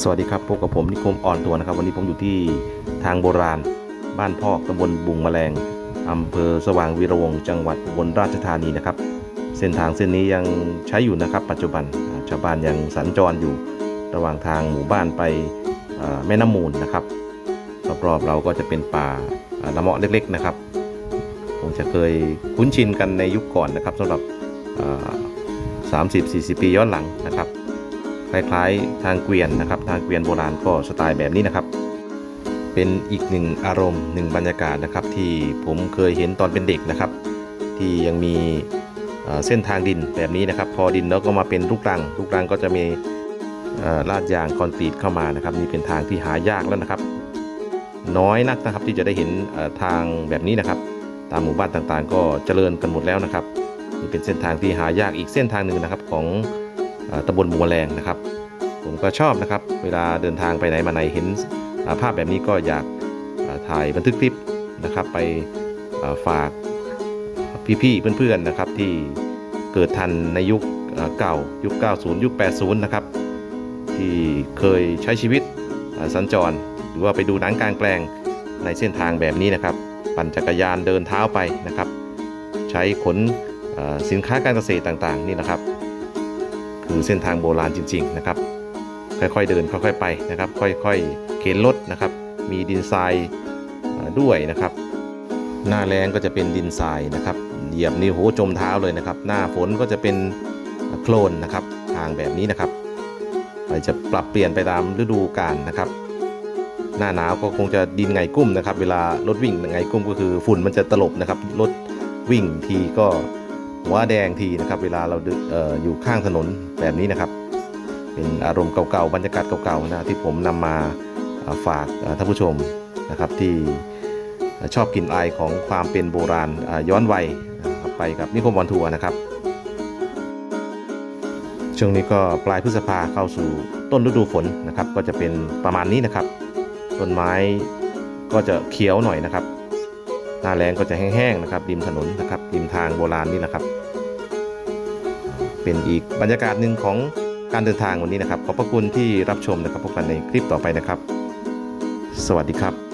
สวัสดีครับพบกับผมนิคมอ่อนตัวนะครับ วันนี้ผมอยู่ที่ทางโบราณ บ้านพอกตำบลบุงแมลงอำเภอสว่างวีระวงศ์จังหวัดอุบลราชธานีนะครับ เส้นทางเส้นนี้ยังใช้อยู่นะครับ ปัจจุบันชาวบ้านยังสัญจรอยู่ระหว่างทางหมู่บ้านไปแม่น้ำมูลนะครับรอบๆเราก็จะเป็นป่าละเมาะเล็กๆนะครับคงจะเคยคุ้นชินกันในยุคก่อนนะครับสำหรับ 30-40 ปีย้อนหลังนะครับ ล้ายๆ ทางเกวียนนะครับ ทางเกวียนโบราณก็สไตล์แบบนี้นะครับ เป็นอีกหนึ่งอารมณ์หนึ่งบรรยากาศนะครับ ที่ผมเคยเห็นตอนเป็นเด็กนะครับ ที่ยังมีเส้นทางดินแบบนี้นะครับ พอดินแล้วก็มาเป็นลูกรังลูกรังก็จะมีลาดยางคอนกรีตเข้ามานะครับนี่เป็นทางที่หายากแล้วนะครับ น้อยนักนะครับที่จะได้เห็นทางแบบนี้นะครับ ตามหมู่บ้านต่างๆ ก็เจริญกันหมดแล้วนะครับนี่เป็นเส้นทางที่หายากอีกเส้นทางหนึ่งนะครับของ ตำบลบัวแรงนะครับ ผมก็ชอบนะครับ เวลาเดินทางไปไหนมาไหนเห็นภาพแบบนี้ก็อยากถ่ายบันทึกคลิปนะครับ ไปฝากพี่ๆเพื่อนๆนะครับที่เกิดทันในยุคเก่ายุค 90 ยุค 80 นะครับ ที่เคยใช้ชีวิตสัญจร หรือว่าไปดูหนังกลางแปลงในเส้นทางแบบนี้นะครับ ปั่นจักรยานเดินเท้าไปนะครับ ใช้ขนสินค้าการเกษตรต่างๆ นี่นะครับ คือเส้นทางโบราณจริง ๆ นะครับ ค่อยๆเดินค่อยๆไปนะครับ ค่อยๆเข็นรถนะครับ มีดินทรายด้วยนะครับ หน้าแรงก็จะเป็นดินทรายนะครับเหยียบนี่โหจมเท้าเลยนะครับ หน้าฝนก็จะเป็นโคลนนะครับ ทางแบบนี้นะครับอาจจะปรับเปลี่ยนไปตามฤดูกาลนะครับ หน้าหนาวก็คงจะดินไงกุ้มนะครับ เวลารถวิ่งไงกุ้มก็คือฝุ่นมันจะตลบนะครับรถวิ่งทีก็ หัวแดงทีนะครับ เวลาเราเอออยู่ข้างถนนแบบนี้นะครับ เป็นอารมณ์เก่าๆบรรยากาศเก่าๆนะที่ผมนำมาอ่าฝากท่านผู้ชมนะครับที่ชอบกลิ่นอายของความเป็นโบราณย้อนวัยนะครับไปกับนิคมบอลทัวร์นะครับ ช่วงนี้ก็ปลายพฤษภาเข้าสู่ต้นฤดูฝนนะครับ ก็จะเป็นประมาณนี้นะครับต้นไม้ก็จะเขียวหน่อยนะครับ น้าแรงก็จะแห้งๆนะครับริมถนนนะครับริมทางโบราณนี่นะครับ เป็นอีกบรรยากาศหนึ่งของการเดินทางวันนี้นะครับ ขอบพระคุณที่รับชมนะครับพบกันในคลิปต่อไปนะครับ สวัสดีครับ